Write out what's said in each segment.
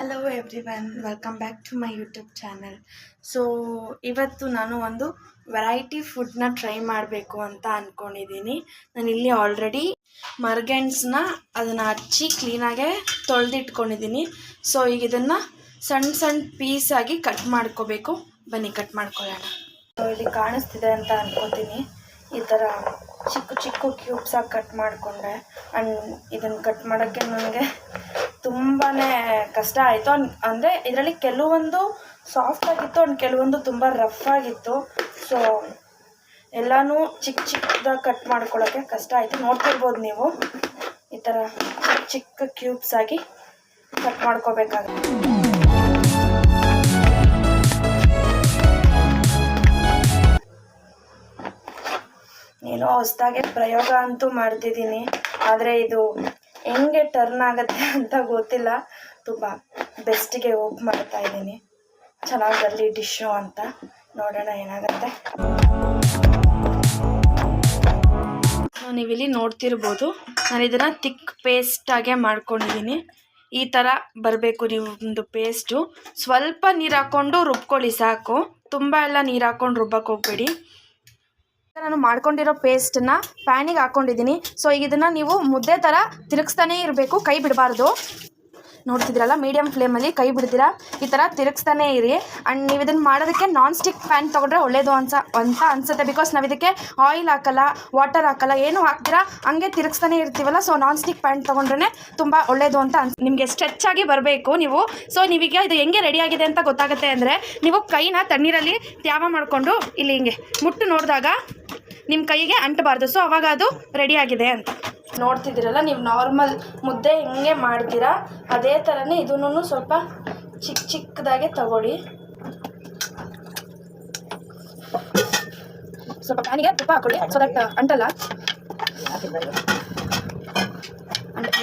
Hello everyone welcome back to my YouTube channel so ಇವತ್ತು ನಾನು ಒಂದು ವೆರೈಟಿ ಫುಡ್ನ ಟ್ರೈ ಮಾಡಬೇಕು ಅಂತ ಅಂದ್ಕೊಂಡಿದ್ದೀನಿ ನಾನು ಇಲ್ಲಿ ಆಲ್ರೆಡಿ ಮರ್ಗೆಂಡ್ಸ್ನ ಅದನ್ನು ಹಚ್ಚಿ ಕ್ಲೀನಾಗೆ ತೊಳೆದಿಟ್ಕೊಂಡಿದ್ದೀನಿ ಸೊ ಈಗ ಇದನ್ನು ಸಣ್ಣ ಸಣ್ಣ ಪೀಸಾಗಿ ಕಟ್ ಮಾಡ್ಕೋಬೇಕು. ಬನ್ನಿ ಕಟ್ ಮಾಡ್ಕೊಳ್ಳೋಣ. ಸೊ ಇಲ್ಲಿ ಕಾಣಿಸ್ತಿದೆ ಅಂತ ಅಂದ್ಕೋತೀನಿ ಈ ಥರ ಚಿಕ್ಕ ಚಿಕ್ಕ ಕ್ಯೂಬ್ಸಾಗಿ ಕಟ್ ಮಾಡಿಕೊಂಡೆ. ಆ್ಯಂಡ್ ಇದನ್ನು ಕಟ್ ಮಾಡೋಕ್ಕೆ ನನಗೆ ತುಂಬಾ ಕಷ್ಟ ಆಯಿತು ಅಂದರೆ ಇದರಲ್ಲಿ ಕೆಲವೊಂದು ಸಾಫ್ಟ್ ಆಗಿತ್ತು ಆ್ಯಂಡ್ ಕೆಲವೊಂದು ತುಂಬ ರಫ್ ಆಗಿತ್ತು. ಸೊ ಎಲ್ಲನೂ ಚಿಕ್ಕ ಚಿಕ್ಕದಾಗಿ ಕಟ್ ಮಾಡ್ಕೊಳ್ಳೋಕ್ಕೆ ಕಷ್ಟ ಆಯಿತು. ನೋಡ್ತಿರ್ಬೋದು ನೀವು. ಈ ಥರ ಚಿಕ್ಕ ಚಿಕ್ಕ ಕ್ಯೂಬ್ಸ್ ಆಗಿ ಕಟ್ ಮಾಡ್ಕೋಬೇಕಾಗುತ್ತೆ. ನೀನು ಹೊಸ್ದಾಗೆ ಪ್ರಯೋಗ ಅಂತೂ ಮಾಡ್ತಿದ್ದೀನಿ. ಆದರೆ ಇದು ಹೆಂಗೆ ಟರ್ನ್ ಆಗುತ್ತೆ ಅಂತ ಗೊತ್ತಿಲ್ಲ. ತುಂಬ ಬೆಸ್ಟಿಗೆ ಹೋಗಿ ಮಾಡ್ತಾ ಇದ್ದೀನಿ. ಚೆನ್ನಾಗಿ ಬರಲಿ ಡಿಶ್ಶು ಅಂತ. ನೋಡೋಣ ಏನಾಗುತ್ತೆ. ನೀವಿಲ್ಲಿ ನೋಡ್ತಿರ್ಬೋದು. ನಾನು ಇದನ್ನು ತಿಕ್ ಪೇಸ್ಟಾಗೆ ಮಾಡ್ಕೊಂಡಿದ್ದೀನಿ. ಈ ಥರ ಬರಬೇಕು ನೀವು ಒಂದು ಪೇಸ್ಟು ಸ್ವಲ್ಪ ನೀರು ಹಾಕ್ಕೊಂಡು ರುಬ್ಕೊಳ್ಳಿ ಸಾಕು. ತುಂಬ ಎಲ್ಲ ನೀರು ಹಾಕ್ಕೊಂಡು ರುಬ್ಬಕ್ಕೆ ಹೋಗ್ಬೇಡಿ. ನಾನು ಮಾಡ್ಕೊಂಡಿರೋ ಪೇಸ್ಟನ್ನ ಪ್ಯಾನಿಗೆ ಹಾಕ್ಕೊಂಡಿದ್ದೀನಿ ಸೊ ಈಗ ಇದನ್ನು ನೀವು ಮುದ್ದೆ ಥರ ತಿರುಗಿಸ್ತಾನೇ ಇರಬೇಕು, ಕೈ ಬಿಡಬಾರ್ದು. ನೋಡ್ತಿದ್ದೀರಲ್ಲ ಮೀಡಿಯಮ್ ಫ್ಲೇಮಲ್ಲಿ ಕೈ ಬಿಡ್ತೀರಾ? ಈ ಥರ ತಿರುಗಿಸ್ತಾನೇ ಇರಿ. ಆ್ಯಂಡ್ ನೀವು ಇದನ್ನು ಮಾಡೋದಕ್ಕೆ ನಾನ್ ಸ್ಟಿಕ್ ಪ್ಯಾನ್ ತೊಗೊಂಡ್ರೆ ಒಳ್ಳೇದು ಅನ್ಸ, ಅಂತ ಅನಿಸುತ್ತೆ. ಬಿಕಾಸ್ ನಾವು ಇದಕ್ಕೆ ಆಯಿಲ್ ಹಾಕಲ್ಲ ವಾಟರ್ ಹಾಕಲ್ಲ, ಏನು ಹಾಕ್ತೀರಾ, ಹಂಗೆ ತಿರುಗಿಸ್ತಾನೆ ಇರ್ತೀವಲ್ಲ. ಸೊ ನಾನ್ ಸ್ಟಿಕ್ ಪ್ಯಾನ್ ತೊಗೊಂಡ್ರೆ ತುಂಬ ಒಳ್ಳೇದು ಅಂತ ಅನ್ಸ, ನಿಮಗೆ ಸ್ಟ್ರೆಚ್ ಆಗಿ ಬರಬೇಕು ನೀವು. ಸೊ ನೀವೀಗ ಇದು ಹೆಂಗೆ ರೆಡಿ ಆಗಿದೆ ಅಂತ ಗೊತ್ತಾಗುತ್ತೆ ಅಂದರೆ, ನೀವು ಕೈನ ತಣ್ಣೀರಲ್ಲಿ ತ್ಯಾವ ಮಾಡಿಕೊಂಡು ಇಲ್ಲಿ ಹಿಂಗೆ ಮುಟ್ಟು ನೋಡಿದಾಗ ನಿಮ್ಮ ಕೈಗೆ ಅಂಟಬಾರ್ದು. ಸೊ ಅವಾಗ ಅದು ರೆಡಿ ಆಗಿದೆ ಅಂತ. ನೋಡ್ತಿದ್ದೀರಲ್ಲ, ನೀವು ನಾರ್ಮಲ್ ಮುದ್ದೆ ಹೆಂಗೆ ಮಾಡ್ತೀರಾ? ಅದೇ ಥರನೇ ಇದನ್ನು ಸ್ವಲ್ಪ ಚಿಕ್ಕ ಚಿಕ್ಕದಾಗೆ ತಗೊಳ್ಳಿ. ಸ್ವಲ್ಪ ಪ್ಯಾನಿಗೆ ತುಪ್ಪ ಹಾಕೊಳ್ಳಿ. ಸೊ ದಟ್ ಅಂಟಲ್ಲ?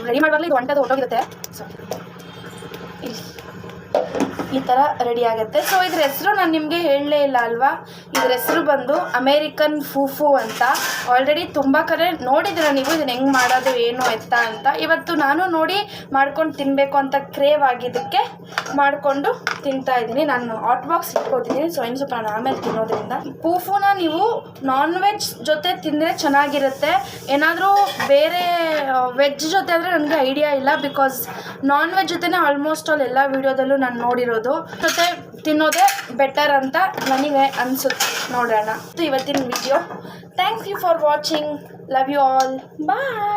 ರೆಡಿ ಮಾಡುವಾಗಲೇ ಇದು ಅಂಟದು ಹೊಟ್ಟೋಗಿರುತ್ತೆ ಸೊ ಈ ಥರ ರೆಡಿ ಆಗುತ್ತೆ. ಸೊ ಇದ್ರ ಹೆಸರು ನಾನು ನಿಮಗೆ ಹೇಳಲೇ ಇಲ್ಲ ಅಲ್ವಾ? ಇದ್ರ ಹೆಸರು ಬಂದು ಅಮೇರಿಕನ್ ಫೂಫು ಅಂತ. ಆಲ್ರೆಡಿ ತುಂಬ ಕಡೆ ನೋಡಿದ್ದೀರ ನೀವು ಇದನ್ನ ಹೆಂಗೆ ಮಾಡೋದು, ಏನು, ಎತ್ತ ಅಂತ. ಇವತ್ತು ನಾನು ನೋಡಿ ಮಾಡ್ಕೊಂಡು ತಿನ್ನಬೇಕು ಅಂತ ಕ್ರೇವ್ ಆಗಿದ್ದಕ್ಕೆ ಮಾಡಿಕೊಂಡು ತಿಂತಾ ಇದ್ದೀನಿ. ನಾನು ಹಾಟ್ ಬಾಕ್ಸ್ ಇಟ್ಕೋತಿದ್ದೀನಿ. ಸೊ ಇನ್ನು ಸ್ವಲ್ಪ ನಾನು ಆಮೇಲೆ ತಿನ್ನೋದ್ರಿಂದ. ಪೂಫುನ ನೀವು ನಾನ್ ವೆಜ್ ಜೊತೆ ತಿಂದರೆ ಚೆನ್ನಾಗಿರುತ್ತೆ. ಏನಾದರೂ ಬೇರೆ ವೆಜ್ ಜೊತೆ ಅಂದರೆ ನನಗೆ ಐಡಿಯಾ ಇಲ್ಲ ಬಿಕಾಸ್ ನಾನ್ ವೆಜ್ ಜೊತೆನೇ ಆಲ್ಮೋಸ್ಟ್ ಆಲ್ ಎಲ್ಲ ವೀಡಿಯೋದಲ್ಲೂ ನಾನು ನೋಡಿರೋದು. ಜೊತೆ ತಿನ್ನೋದೇ ಬೆಟರ್ ಅಂತ ನನಗೆ ಅನ್ಸುತ್ತೆ. ನೋಡೋಣ. ಇವತ್ತಿನ video thank you for watching love you all bye